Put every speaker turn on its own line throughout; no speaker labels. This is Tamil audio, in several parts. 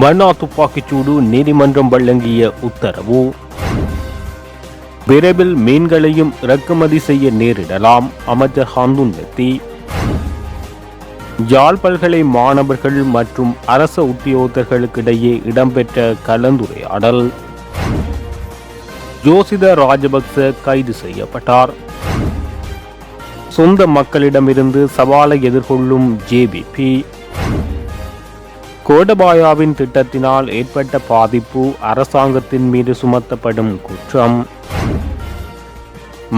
மன்னா துப்பாக்கிச்சூடு நீதிமன்றம் வழங்கிய உத்தரவு. விரைவில் மீன்களையும் இறக்குமதி செய்ய நேரிடலாம் அமைச்சர் ஹாந்துன் வெத்தி யாழ் பல்கலை மாணவர்கள் மற்றும் அரச உத்தியோகத்தர்களுக்கிடையே இடம்பெற்ற கலந்துரையாடல். ஜோசித ராஜபக்ச கைது செய்யப்பட்டார். சொந்த மக்களிடமிருந்து சவாலை எதிர்கொள்ளும் ஜேபிபி கோடபாயாவின் திட்டத்தினால் ஏற்பட்ட பாதிப்பு அரசாங்கத்தின் மீது சுமத்தப்படும் குற்றம்.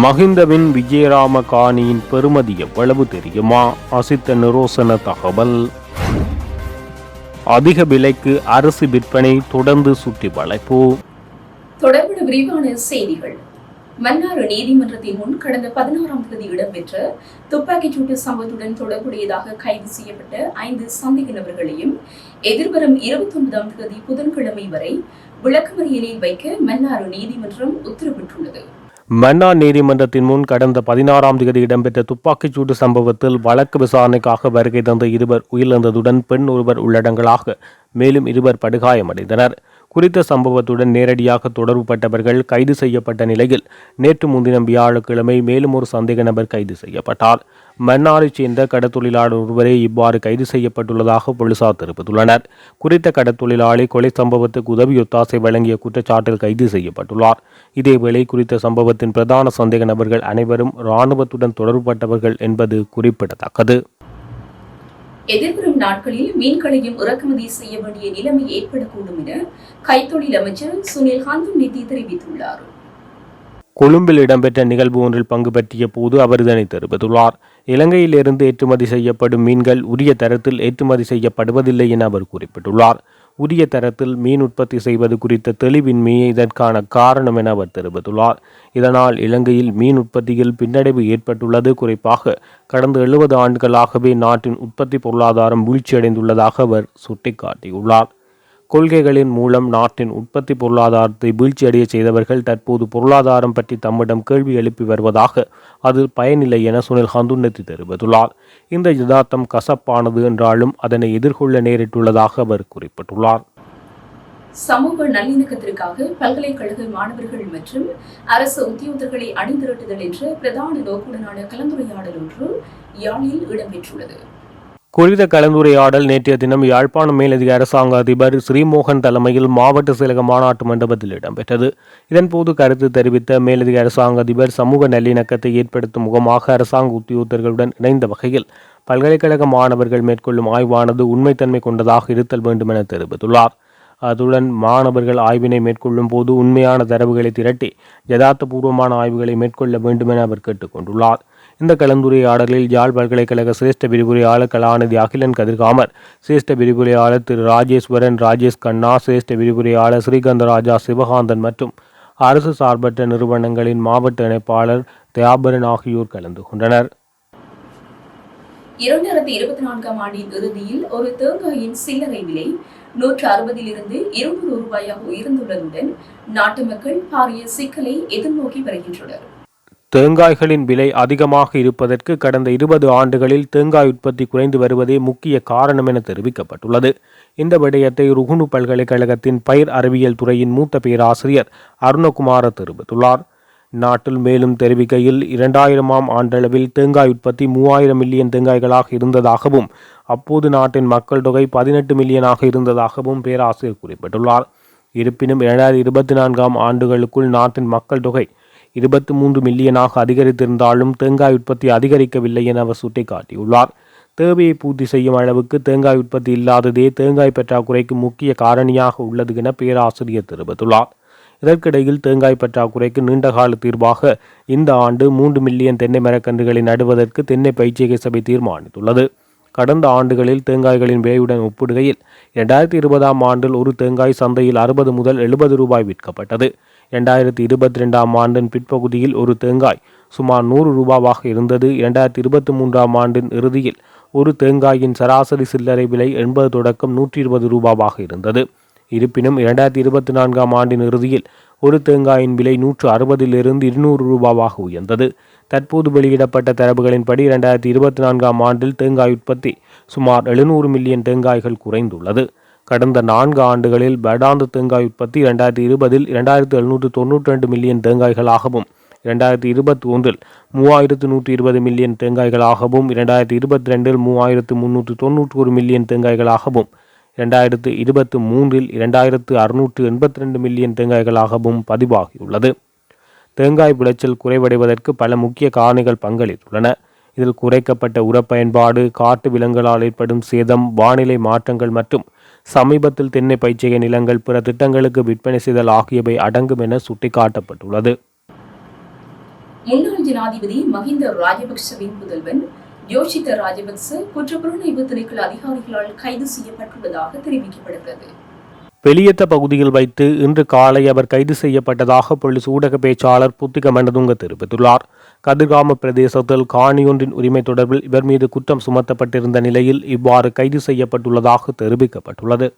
மஹிந்தவின் விஜயராம காணியின் பெறுமதி எவ்வளவு தெரியுமா? அசித்த நிரோசன தகவல். அதிக விலைக்கு அரிசி விற்பனை தொடர்ந்து சுற்றி வளைப்பு.
தொடர்புட விரிவான செய்திகள். மன்னாறு நீதிமன்றத்தின் முன் கடந்த பதினாறாம் தேதி இடம்பெற்ற துப்பாக்கிச்சூட்டு சம்பவத்துடன் தொடர்புடையதாக கைது செய்யப்பட்ட ஐந்து சந்தேக நபர்களையும் எதிர்வரும் இருபத்தி ஒன்பதாம் தேதி புதன்கிழமை வரை விளக்கமறியலில் வைக்க மன்னாறு நீதிமன்றம் உத்தரவிட்டுள்ளது.
மன்னார் நீதிமன்றத்தின் முன் கடந்த பதினாறாம் தேதி இடம்பெற்ற துப்பாக்கிச்சூடு சம்பவத்தில் வழக்கு விசாரணைக்காக வருகை தந்த இருவர் உயிரிழந்ததுடன் பெண் ஒருவர் உள்ளடங்கலாக மேலும் இருவர் படுகாயமடைந்தனர். குறித்த சம்பவத்துடன் நேரடியாக தொடர்புபட்டவர்கள் கைது செய்யப்பட்ட நிலையில் நேற்று முன்தினம் வியாழக்கிழமை மேலும் ஒரு சந்தேக நபர் கைது செய்யப்பட்டார். மன்னாரைச் சேர்ந்த கடத்தொழிலாளர் ஒருவரே இவ்வாறு கைது செய்யப்பட்டுள்ளதாக போலீசார் தெரிவித்துள்ளனர். குறித்த கடத்தொழிலாளி கொலை சம்பவத்துக்கு உதவி ஒத்தாசை வழங்கிய குற்றச்சாட்டில் கைது செய்யப்பட்டுள்ளார். இதேவேளை குறித்த சம்பவத்தின் பிரதான சந்தேக நபர்கள் அனைவரும் இராணுவத்துடன் தொடர்புபட்டவர்கள் என்பது குறிப்பிடத்தக்கது.
எதிர்வரும் நாட்களில் மீன்களையும் இறக்குமதி செய்ய வேண்டிய நிலைமை ஏற்படக்கூடும் என கைத்தொழில் அமைச்சர் சுனில் காந்தும் நிதி தெரிவித்துள்ளார்.
கொழும்பில் இடம்பெற்ற நிகழ்வு ஒன்றில் பங்கு பற்றிய போது அவர் இதனை தெரிவித்துள்ளார். இலங்கையிலிருந்து ஏற்றுமதி செய்யப்படும் மீன்கள் உரிய தரத்தில் ஏற்றுமதி செய்யப்படுவதில்லை என அவர் குறிப்பிட்டுள்ளார். உரிய தரத்தில் மீன் உற்பத்தி செய்வது குறித்த தெளிவின்மையே இதற்கான காரணம் என அவர் தெரிவித்துள்ளார். இதனால் இலங்கையில் மீன் உற்பத்தியில் பின்னடைவு ஏற்பட்டுள்ளது. குறிப்பாக கடந்த எழுபது ஆண்டுகளாகவே நாட்டின் உற்பத்தி பொருளாதாரம் வீழ்ச்சியடைந்துள்ளதாக அவர் சுட்டிக்காட்டியுள்ளார். கொள்கைகளின் மூலம் நாட்டின் உற்பத்தி பொருளாதாரத்தை வீழ்ச்சியடைய செய்தவர்கள் தற்போது பொருளாதாரம் பற்றி தம்மிடம் கேள்வி எழுப்பி வருவதாக அது பயனில்லை என சுனில் ஹந்துன்னத்தி தெரிவித்துள்ளார். இந்த யதார்த்தம் கசப்பானது என்றாலும் அதனை எதிர்கொள்ள நேரிட்டுள்ளதாக அவர் குறிப்பிட்டுள்ளார்.
சமூக நல்லிணக்கத்திற்காக பல்கலைக்கழக மாணவர்கள் மற்றும் அரசு உத்தியோகர்களை அணிதிரட்டுதல் என்ற பிரதான நோக்குடனான கலந்துரையாடல் ஒன்று யாழில் இடம்பெற்றுள்ளது.
குறித்த கலந்துரையாடல் நேற்றைய தினம் யாழ்ப்பாணம் மேலதிக அரசாங்க அதிபர் ஸ்ரீமோகன் தலைமையில் மாவட்ட செயலக மாநாட்டு மண்டபத்தில் இடம்பெற்றது. இதன்போது கருத்து தெரிவித்த மேலதிக அரசாங்க அதிபர் சமூக நல்லிணக்கத்தை ஏற்படுத்தும் முகமாக அரசாங்க உத்தியோகத்தர்களுடன் இணைந்த வகையில் பல்கலைக்கழக மாணவர்கள் மேற்கொள்ளும் ஆய்வானது உண்மைத்தன்மை கொண்டதாக இருத்தல் வேண்டும் என தெரிவித்துள்ளார். அதுடன் மாணவர்கள் ஆய்வினை மேற்கொள்ளும் போது உண்மையான தரவுகளை திரட்டி யதார்த்தபூர்வமான ஆய்வுகளை மேற்கொள்ள வேண்டும் என அவர் கேட்டுக்கொண்டுள்ளார். இந்த கலந்துரையாடலில் யாழ் பல்கலைக்கழக சிரேஷ்ட விரிவுரையாளர் கலாநிதி அகிலன் கதிர்காமர் சிரேஷ்ட விரிவுரையாளர் திரு ராஜேஸ்வரன் ராஜேஷ் கண்ணா சிரேஷ்ட விரிவுரையாளர் ஸ்ரீகந்தராஜா சிவகாந்தன் மற்றும் அரசு சார்பற்ற நிறுவனங்களின் மாவட்ட இணைப்பாளர் தியாபரன் ஆகியோர் கலந்து கொண்டனர்.
இரண்டாயிரத்தி இருபத்தி நான்காம் ஆண்டின் இறுதியில் ஒரு தேங்காயின் சில்லறை விலை நூற்று அறுபதிலிருந்து இருநூறு ரூபாயாக உயர்ந்துள்ளதுடன் நாட்டு மக்கள் பாரிய சிக்கலை எதிர்நோக்கி வருகின்றனர்.
தேங்காய்களின் விலை அதிகமாக இருப்பதற்கு கடந்த இருபது ஆண்டுகளில் தேங்காய் உற்பத்தி குறைந்து வருவதே முக்கிய காரணம் என தெரிவிக்கப்பட்டுள்ளது. இந்த விடயத்தை ருகுணு பல்கலைக்கழகத்தின் பயிர் அறிவியல் துறையின் மூத்த பேராசிரியர் அருணகுமார தெரிவித்துள்ளார். நாட்டில் மேலும் தெரிவிக்கையில் இரண்டாயிரமாம் ஆண்டளவில் தேங்காய் உற்பத்தி மூவாயிரம் மில்லியன் தேங்காய்களாக இருந்ததாகவும் அப்போது நாட்டின் மக்கள் தொகை பதினெட்டு மில்லியனாக இருந்ததாகவும் பேராசிரியர் குறிப்பிட்டுள்ளார். இருப்பினும் இரண்டாயிரத்தி இருபத்தி நான்காம் ஆண்டுகளுக்குள் நாட்டின் மக்கள் தொகை இருபத்தி மூன்று மில்லியனாக அதிகரித்திருந்தாலும் தேங்காய் உற்பத்தி அதிகரிக்கவில்லை என அவர் சுட்டிக்காட்டியுள்ளார். தேவையை பூர்த்தி செய்யும் அளவுக்கு தேங்காய் உற்பத்தி இல்லாததே தேங்காய் பற்றாக்குறைக்கு முக்கிய காரணியாக உள்ளது என பேராசிரியர் தெரிவித்துள்ளார். இதற்கிடையில் தேங்காய் பற்றாக்குறைக்கு நீண்டகால தீர்வாக இந்த ஆண்டு மூன்று மில்லியன் தென்னை மரக்கன்றுகளை நடுவதற்கு தென்னை பயிற்சிகை சபை தீர்மானித்துள்ளது. கடந்த ஆண்டுகளில் தேங்காய்களின் விலையுடன் ஒப்பிடுகையில் இரண்டாயிரத்தி இருபதாம் ஆண்டில் ஒரு தேங்காய் சந்தையில் அறுபது முதல் எழுபது ரூபாய் விற்கப்பட்டது. இரண்டாயிரத்தி இருபத்தி ரெண்டாம் ஆண்டின் பிற்பகுதியில் ஒரு தேங்காய் சுமார் நூறு ரூபாவாக இருந்தது. இரண்டாயிரத்தி இருபத்தி மூன்றாம் ஆண்டின் இறுதியில் ஒரு தேங்காயின் சராசரி சில்லறை விலை எண்பது தொடக்கம் நூற்றி இருபது ரூபாவாக இருந்தது. இருப்பினும் இரண்டாயிரத்தி இருபத்தி நான்காம் ஆண்டின் இறுதியில் ஒரு தேங்காயின் விலை நூற்று அறுபதிலிருந்து இருநூறு ரூபாவாக உயர்ந்தது. தற்போது வெளியிடப்பட்ட தரவுகளின்படி இரண்டாயிரத்தி இருபத்தி நான்காம் ஆண்டில் தேங்காய் உற்பத்தி சுமார் எழுநூறு மில்லியன் தேங்காய்கள் குறைந்துள்ளது. கடந்த நான்கு ஆண்டுகளில் படாந்து தேங்காய் உற்பத்தி இரண்டாயிரத்தி இருபதில் இரண்டாயிரத்தி எழுநூற்று தொண்ணூற்றி ரெண்டு மில்லியன் தேங்காய்களாகவும் இரண்டாயிரத்தி இருபத்தி ஒன்றில் மூவாயிரத்து நூற்றி இருபது மில்லியன் தேங்காய்களாகவும் இரண்டாயிரத்தி இருபத்தி ரெண்டில் மூவாயிரத்து முன்னூற்று தொண்ணூற்றி ஒரு மில்லியன் தேங்காய்களாகவும் இரண்டாயிரத்து இருபத்தி மூன்றில் இரண்டாயிரத்து அறுநூற்று எண்பத்தி ரெண்டு மில்லியன் தேங்காய்களாகவும் பதிவாகியுள்ளது. தேங்காய் விளைச்சல் குறைவடைவதற்கு பல முக்கிய காரணிகள் பங்களித்துள்ளன. இதில் குறைக்கப்பட்ட உரப்பயன்பாடு காட்டு விலங்குகளால் ஏற்படும் சேதம் வானிலை மாற்றங்கள் மற்றும் சமீபத்தில் தென்னை பயிற்சிகை நிலங்கள் பிற திட்டங்களுக்கு விற்பனை செய்தல் ஆகியவை அடங்கும் என சுட்டிக்காட்டப்பட்டுள்ளது.
முன்னாள் ஜனாதிபதி மஹிந்த ராஜபக்சவின் புதல்வன் யோஷித்த ராஜபக்ச குற்றப்புலனாய்வு திணைக்கள அதிகாரிகளால் கைது செய்யப்பட்டுள்ளதாக தெரிவிக்கப்படுகிறது
வெளியத்த பகுதியில் வைத்து இன்று காலை அவர் கைது செய்யப்பட்டதாக போலீஸ் ஊடக பேச்சாளர் புத்திக மண்டதுங்க தெரிவித்துள்ளார். கதிர்காம பிரதேசத்தில் காணியொன்றின் உரிமை தொடர்பில் இவர் மீது குற்றம் சுமத்தப்பட்டிருந்த நிலையில் இவ்வாறு கைது செய்யப்பட்டுள்ளதாக தெரிவிக்கப்பட்டுள்ளது.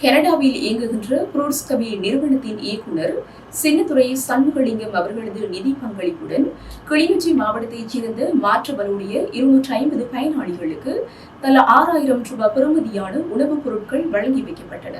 கனடாவில் இயங்குகின்ற புரூட்ஸ் நிறுவனத்தின் இயக்குனர் சின்னத்துறை சண்முகலிங்கம் அவர்களது நிதி பங்களிப்புடன் கிளிநொச்சி மாவட்டத்தைச் சேர்ந்த மாற்றுவலுடைய இருநூற்றி ஐம்பது பயனாளிகளுக்கு தலா ஆறாயிரம் ரூபாய் பெறுமதியான உணவுப் பொருட்கள் வழங்கி வைக்கப்பட்டன.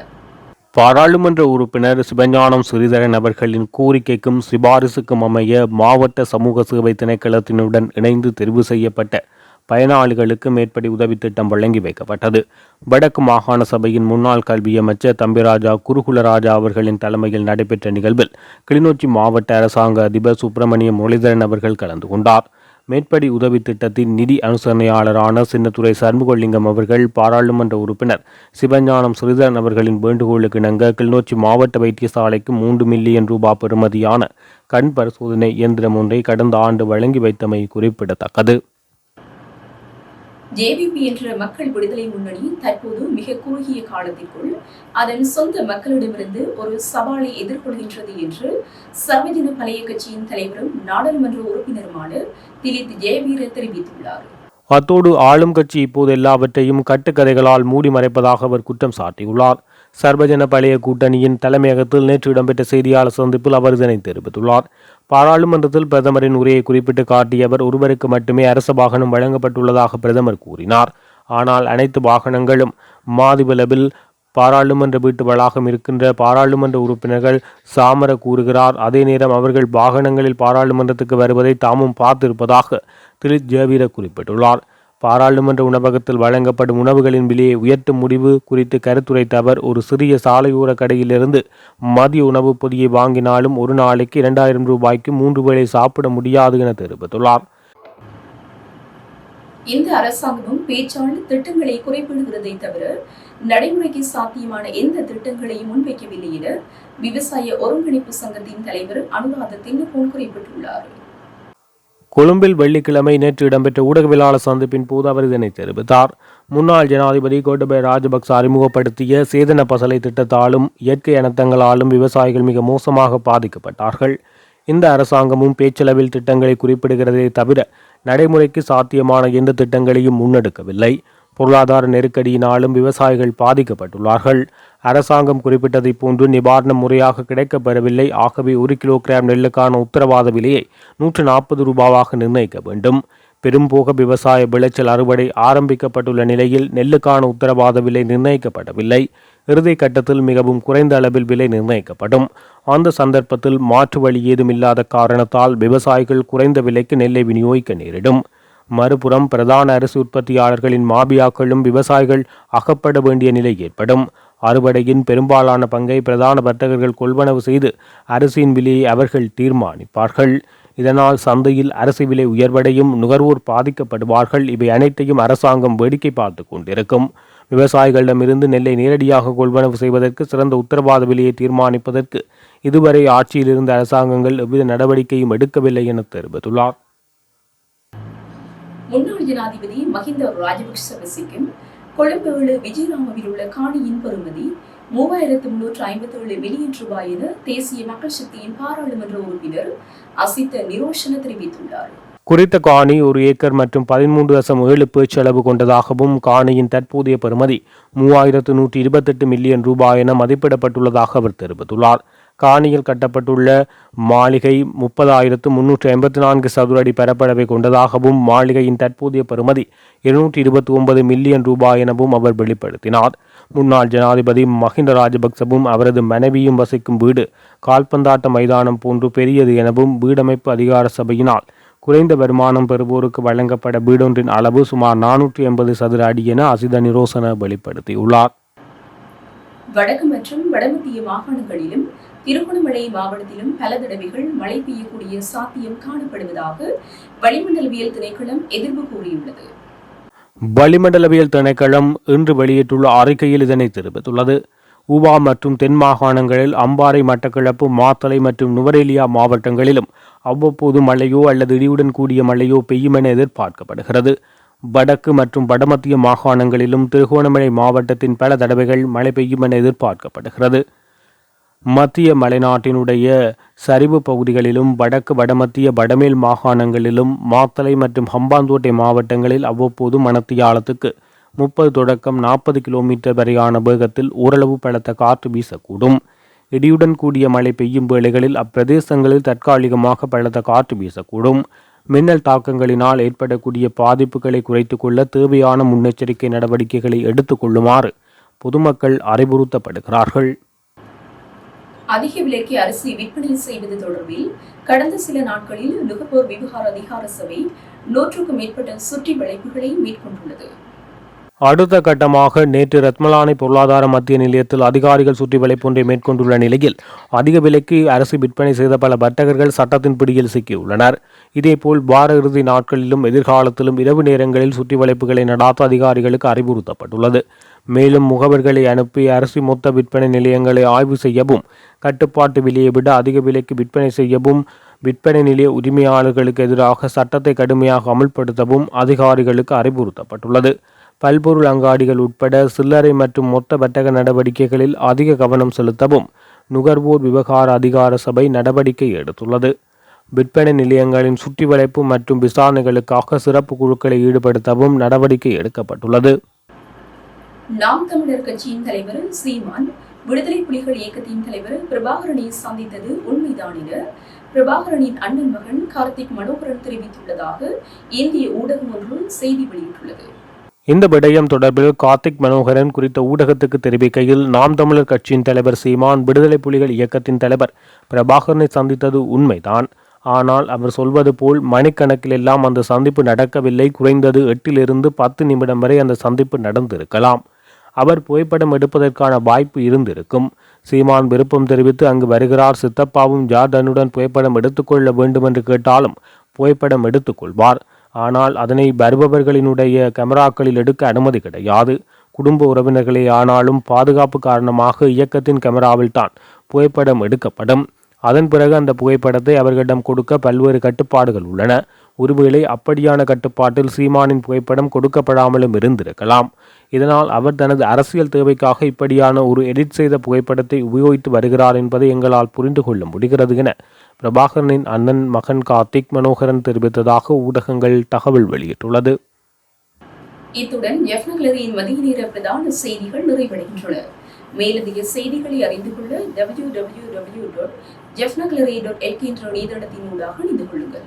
பாராளுமன்ற உறுப்பினர் சிவஞானம் சிறிதரன் அவர்களின் கோரிக்கைக்கும் சிபாரிசுக்கும் அமைய மாவட்ட சமூக சேவை திணைக்களத்தினுடன் இணைந்து தெரிவு செய்யப்பட்ட பயனாளிகளுக்கு மேற்படி உதவி திட்டம் வழங்கி வைக்கப்பட்டது. வடக்கு மாகாண சபையின் முன்னாள் கல்வி அமைச்சர் தம்பிராஜா குருகுலராஜா அவர்களின் தலைமையில் நடைபெற்ற நிகழ்வில் கிளிநொச்சி மாவட்ட அரசாங்க அதிபர் சுப்பிரமணியம் முரளிதரன் அவர்கள் கலந்து கொண்டார். மேற்படி உதவி திட்டத்தின் நிதி அனுசரணையாளரான சின்னத்துறை சண்முகலிங்கம் அவர்கள் பாராளுமன்ற உறுப்பினர் சிவஞானம் ஸ்ரீதரன் அவர்களின் வேண்டுகோளுக்கு இணங்க கிளிநொச்சி மாவட்ட வைத்தியசாலைக்கு மூன்று மில்லியன் ரூபாய் பெறுமதியான கண் பரிசோதனை இயந்திரம் ஒன்றை கடந்த ஆண்டு வழங்கி வைத்தமை குறிப்பிடத்தக்கது.
ஜேவிபி என்ற மக்கள் விடுதலை முன்னணி தற்போது மிக குறுகிய காலத்திற்குள் அதன் சொந்த மக்களிடமிருந்து ஒரு சவாலை எதிர்கொள்கின்றது என்று சர்வஜன பழைய கட்சியின் தலைவரும் நாடாளுமன்ற உறுப்பினருமான திலித் ஜெயவீர தெரிவித்துள்ளார்.
அத்தோடு ஆளும் கட்சி இப்போது எல்லாவற்றையும் கட்டுக்கதைகளால் மூடி மறைப்பதாக அவர் குற்றம் சாட்டியுள்ளார். சர்வஜன பழைய கூட்டணியின் தலைமையகத்தில் நேற்று இடம்பெற்ற செய்தியாளர் சந்திப்பில் அவர் இதனை தெரிவித்துள்ளார். பாராளுமன்றத்தில் பிரதமரின் உரையை குறிப்பிட்டு காட்டியவர் ஒருவருக்கு மட்டுமே அரச வாகனம் வழங்கப்பட்டுள்ளதாக பிரதமர் கூறினார். ஆனால் அனைத்து வாகனங்களும் மாதிவலவில் பாராளுமன்ற வீட்டு வளாகம் இருக்கின்ற பாராளுமன்ற உறுப்பினர்கள் சாமர கூறுகிறார். அதே நேரம் அவர்கள் வாகனங்களில் பாராளுமன்றத்துக்கு வருவதை தாமும் பார்த்திருப்பதாக திரு. ஜெயவீர குறிப்பிட்டுள்ளார். பாராளுமன்ற உணவகத்தில் வழங்கப்படும் உணவுகளின் விலையை உயர்த்தும் முடிவு குறித்து கருத்துரைத்த அவர் ஒரு சிறிய சாலையோர கடையிலிருந்து மதிய உணவு பொதியை வாங்கினாலும் ஒரு நாளைக்கு இரண்டாயிரம் ரூபாய்க்கு மூன்று வேளை சாப்பிட முடியாது என தெரிவித்துள்ளார்.
இந்த அரசாங்கமும் பேச்சாளர் திட்டங்களை குறைபடுகிறதை தவிர நடைமுறைக்கு சாத்தியமான எந்த திட்டங்களையும் முன்வைக்கவில்லை என விவசாய ஒருங்கிணைப்பு சங்கத்தின் தலைவர் அனுராத குறிப்பிட்டுள்ளார்.
கொழும்பில் வெள்ளிக்கிழமை நேற்று இடம்பெற்ற ஊடகவியலாளர் சந்திப்பின் போது அவர் இதனை தெரிவித்தார். முன்னாள் ஜனாதிபதி கோட்டபய ராஜபக்ச அறிமுகப்படுத்திய சேதன பசலை திட்டத்தாலும் இயற்கை அனர்த்தங்களாலும் விவசாயிகள் மிக மோசமாக பாதிக்கப்பட்டார்கள். இந்த அரசாங்கமும் பேச்சளவில் திட்டங்களை குறிப்பிடுகிறதே தவிர நடைமுறைக்கு சாத்தியமான எந்த திட்டங்களையும் முன்னெடுக்கவில்லை. பொருளாதார நெருக்கடியினாலும் விவசாயிகள் பாதிக்கப்பட்டுள்ளார்கள். அரசாங்கம் குறிப்பிட்டதைப் போன்று நிவாரணம் முறையாக கிடைக்கப்பெறவில்லை ஆகவே ஒரு கிலோகிராம் நெல்லுக்கான உத்தரவாத விலையை நூற்று நாற்பது ரூபாவாக நிர்ணயிக்க வேண்டும். பெரும்போக விவசாய விளைச்சல் அறுவடை ஆரம்பிக்கப்பட்டுள்ள நிலையில் நெல்லுக்கான உத்தரவாத விலை நிர்ணயிக்கப்படவில்லை. இறுதி கட்டத்தில் மிகவும் குறைந்த அளவில் விலை நிர்ணயிக்கப்படும். அந்த சந்தர்ப்பத்தில் மாற்று வழி ஏதும் இல்லாத காரணத்தால் விவசாயிகள் குறைந்த விலைக்கு நெல்லை விநியோகிக்க நேரிடும். மறுபுறம் பிரதான அரசு உற்பத்தியாளர்களின் மாபியாக்களும் விவசாயிகள் அகப்பட வேண்டிய நிலை ஏற்படும். அறுவடையின் பெரும்பாலான பங்கை பிரதான வர்த்தகர்கள் கொள்வனவு செய்து அரிசியின் விலையை அவர்கள் தீர்மானிப்பார்கள். இதனால் சந்தையில் அரசு விலை உயர்வடையும் நுகர்வோர் பாதிக்கப்படுவார்கள். இவை அனைத்தையும் அரசாங்கம் வேடிக்கை பார்த்து கொண்டிருக்கும். விவசாயிகளிடமிருந்து நெல்லை நேரடியாக கொள்வனவு செய்வதற்கு சிறந்த உத்தரவாத விலையை தீர்மானிப்பதற்கு இதுவரை ஆட்சியில் இருந்த அரசாங்கங்கள் எவ்வித நடவடிக்கையும் எடுக்கவில்லை என தெரிவித்துள்ளார்.
முன்னாள் ஜனாதிபதி மஹிந்த ராஜபக்ஷ வசிக்கும் கொழும்பு ஏழு விஜயராமவில் உள்ள காணியின் பெறுமதி மூவாயிரத்து முன்னூற்று ஐம்பத்தி ஏழு மில்லியன் ரூபாய் என தேசிய மக்கள் சக்தியின் பாராளுமன்ற உறுப்பினர் அசித்த நிரோஷன தெரிவித்துள்ளார்.
குறித்த காணி ஒரு ஏக்கர் மற்றும் பதிமூன்று தசம் ஏழு பேச்சளவு கொண்டதாகவும் காணியின் தற்போதைய பெறுமதி மூவாயிரத்து நூற்றி இருபத்தெட்டு மில்லியன் ரூபாய் என மதிப்பிடப்பட்டுள்ளதாக அவர் தெரிவித்துள்ளார். காணியில் கட்டப்பட்டுள்ள மாளிகை முப்பதாயிரத்து முன்னூற்று ஐம்பத்தி நான்கு சதுர அடி பரப்பளவை கொண்டதாகவும் மாளிகையின் தற்போதைய பெறுமதி இருநூற்றி இருபத்தி ஒன்பது மில்லியன் ரூபாய் எனவும் அவர் வெளிப்படுத்தினார். முன்னாள் ஜனாதிபதி மஹிந்த ராஜபக்சவும் அவரது மனைவியும் வசிக்கும் வீடு கால்பந்தாட்ட மைதானம் போன்று பெரியது எனவும் வீடமைப்பு அதிகார சபையினால் குறைந்த வருமானம் பெறுவோருக்கு வழங்கப்பட வீடொன்றின் அளவு சுமார் நானூற்றி எண்பது சதுர அடி என அசித நிரோசன வெளிப்படுத்தியுள்ளார்.
வடக்கு மற்றும் வடமத்திய மாகாணங்களிலும் திருகோணமலை மாவட்டத்திலும் பல தடவைகள் மழை பெய்யக்கூடிய சாத்தியம் காணப்படுவதாக வளிமண்டலவியல் திணைக்களம் எதிர்ப்பு கூறியுள்ளது.
வளிமண்டலவியல் திணைக்களம் இன்று வெளியிட்டுள்ள அறிக்கையில் இதனை தெரிவித்துள்ளது. ஊவா மற்றும் தென் மாகாணங்களில் அம்பாறை மட்டக்களப்பு மாத்தலை மற்றும் நுவரேலியா மாவட்டங்களிலும் அவ்வப்போது மழையோ அல்லது இடியுடன் கூடிய மழையோ பெய்யும் என எதிர்பார்க்கப்படுகிறது. வடக்கு மற்றும் வடமத்திய மாகாணங்களிலும் திருகோணமலை மாவட்டத்தின் பல தடவைகள் மழை பெய்யும் என எதிர்பார்க்கப்படுகிறது. மத்திய மலைநாட்டினுடைய சரிவு பகுதிகளிலும் வடக்கு வடமத்திய வடமேல் மாகாணங்களிலும் மாத்தளை மற்றும் ஹம்பாந்தோட்டை மாவட்டங்களில் அவ்வப்போது மணத்தியாலத்துக்கு முப்பது தொடக்கம் நாற்பது கிலோமீட்டர் வரையான வேகத்தில் ஓரளவு பலத்த காற்று வீசக்கூடும். இடியுடன் கூடிய மழை பெய்யும் வேளைகளில் அப்பிரதேசங்களில் தற்காலிகமாக பலத்த காற்று வீசக்கூடும். மின்னல் தாக்கங்களினால் ஏற்படக்கூடிய பாதிப்புகளை குறைத்துக் கொள்ள தேவையான முன்னெச்சரிக்கை நடவடிக்கைகளை எடுத்துக்கொள்ளுமாறு பொதுமக்கள் அறிவுறுத்தப்படுகிறார்கள்.
அதிக விலைக்கு அரிசி விற்பனை செய்வது தொடர்பில் கடந்த சில நாட்களில் நுகர்வோர் விவகார அதிகார சபை நூற்றுக்கும் மேற்பட்ட சுற்றி வளைப்புகளை மேற்கொண்டுள்ளது.
அடுத்த கட்டமாக நேற்று ரத்மலானை பொருளாதார மத்திய நிலையத்தில் அதிகாரிகள் சுற்றி வளைப்பொன்றை மேற்கொண்டுள்ள நிலையில் அதிக விலைக்கு அரசு விற்பனை செய்த பல வர்த்தகர்கள் சட்டத்தின் பிடியில் சிக்கியுள்ளனர். இதேபோல் வார இறுதி நாட்களிலும் எதிர்காலத்திலும் இரவு நேரங்களில் சுற்றி வளைப்புகளை நடாத்த அதிகாரிகளுக்கு அறிவுறுத்தப்பட்டுள்ளது. மேலும் முகவர்களை அனுப்பி அரசு மொத்த விற்பனை நிலையங்களை ஆய்வு செய்யவும் கட்டுப்பாட்டு விலையை விட அதிக விலைக்கு விற்பனை செய்யவும் விற்பனை நிலைய உரிமையாளர்களுக்கு எதிராக சட்டத்தை கடுமையாக அமல்படுத்தவும் அதிகாரிகளுக்கு அறிவுறுத்தப்பட்டுள்ளது. பல்பொருள் அங்காடிகள் உட்பட சில்லறை மற்றும் மொத்த வர்த்தக நடவடிக்கைகளில் அதிக கவனம் செலுத்தவும் நுகர்வோர் விவகார அதிகார சபை நடவடிக்கை எடுத்துள்ளது. விற்பனை நிலையங்களின் சுற்றி வளைப்பு மற்றும் விசாரணைகளுக்காக சிறப்பு குழுக்களை ஈடுபடுத்தவும் நடவடிக்கை எடுக்கப்பட்டுள்ளது.
நாம் தமிழர் கட்சியின் தலைவர் சீமான் விடுதலை புலிகள் இயக்கத்தின் தலைவர் பிரபாகரனை சந்தித்தது உண்மைதான் என பிரபாகரனின் அண்ணன் மகன் கார்த்திக் மனோகரன் தெரிவித்துள்ளதாக இந்திய ஊடகம் ஒன்று செய்தி வெளியிட்டுள்ளது.
இந்த விடயம் தொடர்பில் கார்த்திக் மனோகரன் குறித்த ஊடகத்துக்கு தெரிவிக்கையில் நாம் தமிழர் கட்சியின் தலைவர் சீமான் விடுதலை புலிகள் இயக்கத்தின் தலைவர் பிரபாகரனை சந்தித்தது உண்மைதான். ஆனால் அவர் சொல்வது போல் மணிக்கணக்கில் எல்லாம் அந்த சந்திப்பு நடக்கவில்லை. குறைந்தது எட்டிலிருந்து பத்து நிமிடம் வரை அந்த சந்திப்பு நடந்திருக்கலாம். அவர் புகைப்படம் எடுப்பதற்கான வாய்ப்பு இருந்திருக்கும். சீமான் விருப்பம் தெரிவித்து அங்கு வருகிறார். சித்தப்பாவும் ஜார்டனுடன் புகைப்படம் எடுத்துக்கொள்ள வேண்டும் என்று கேட்டாலும் புகைப்படம் எடுத்துக்கொள்வார். ஆனால் அதனை வருபவர்களினுடைய கேமராக்களில் எடுக்க அனுமதி கிடையாது. குடும்ப உறவினர்களே ஆனாலும் பாதுகாப்பு காரணமாக இயக்கத்தின் கேமராவில் தான் புகைப்படம் எடுக்கப்படும். அதன் பிறகு அந்த புகைப்படத்தை அவர்களிடம் கொடுக்க பல்வேறு கட்டுப்பாடுகள் உள்ளன. ஒருவேளை அப்படியான கட்டுப்பாட்டில் சீமானின் புகைப்படம் கொடுக்கப்படாமலும் இருந்திருக்கலாம். இதனால் அவர் தனது அரசியல் தேவைக்காக இப்படியான ஒரு எடிட் செய்த புகைப்படத்தை உபயோகித்து வருகிறார் என்பதை எங்களால் புரிந்து கொள்ள முடிகிறது என பிரபாகரனின் அண்ணன் மகன் கார்த்திக் மனோகரன் தெரிவித்ததாக ஊடகங்கள் தகவல் வெளியிட்டுள்ளது.
இத்துடன் எஃப்னக்லரியின் மதிய நேர பிரதான செய்திகள் நிறைவடைகின்றன. மேலதிக செய்திகளை அறிந்து கொள்ள W W W dot jaffnagallery dot என்ற இணையதளத்தின் ஊடாக இணைந்து கொள்ளுங்கள்.